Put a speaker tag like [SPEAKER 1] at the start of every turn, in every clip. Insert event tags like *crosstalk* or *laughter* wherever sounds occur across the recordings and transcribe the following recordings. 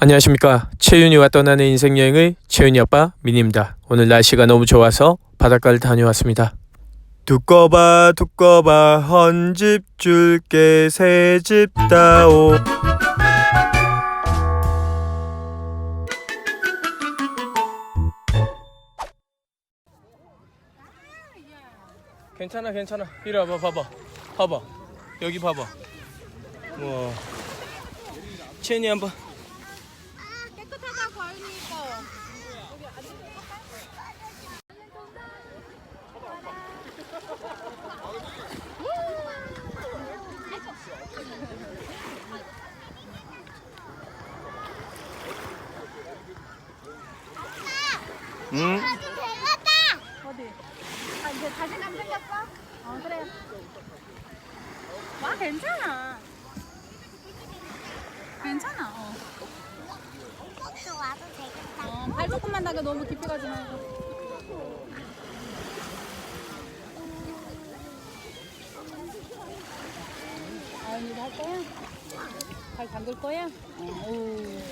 [SPEAKER 1] 안녕하십니까. 채윤이와 떠나는 인생 여행의 채윤이 아빠 민입니다. 오늘 날씨가 너무 좋아서 바닷가를 다녀왔습니다. 두꺼봐 두꺼봐 헌집 줄게 새집 다오 괜찮아 괜찮아 이리 와봐 봐봐 봐봐 여기 봐봐 와 채윤이 한번
[SPEAKER 2] 깨끗하다 과일이 이거.
[SPEAKER 1] 응?
[SPEAKER 2] 어디? 아 이제 자신감 생겼어? 어 그래. 와 괜찮아. 괜찮아. 어.
[SPEAKER 3] 와도 되겠다.
[SPEAKER 2] 어, 발 조금만 나게 너무 깊이 가지 말고. 아윤이도 할 거야? 발 담글 거야? 어, 오.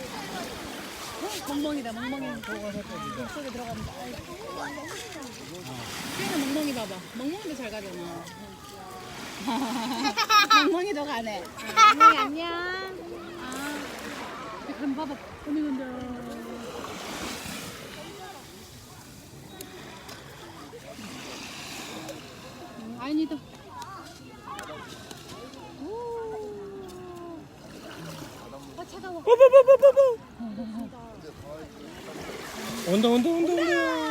[SPEAKER 2] 어, 멍멍이다, 멍멍이. 속에 들어간다. 걔는 멍멍이 봐봐. 멍멍이도 잘 가잖아. *laughs* 멍멍이도 가네. 멍멍이 안녕. 아, 간 봐봐. 어미 간다. 음, 아니도. 아 차가워.
[SPEAKER 1] 온다 온다 온다 온다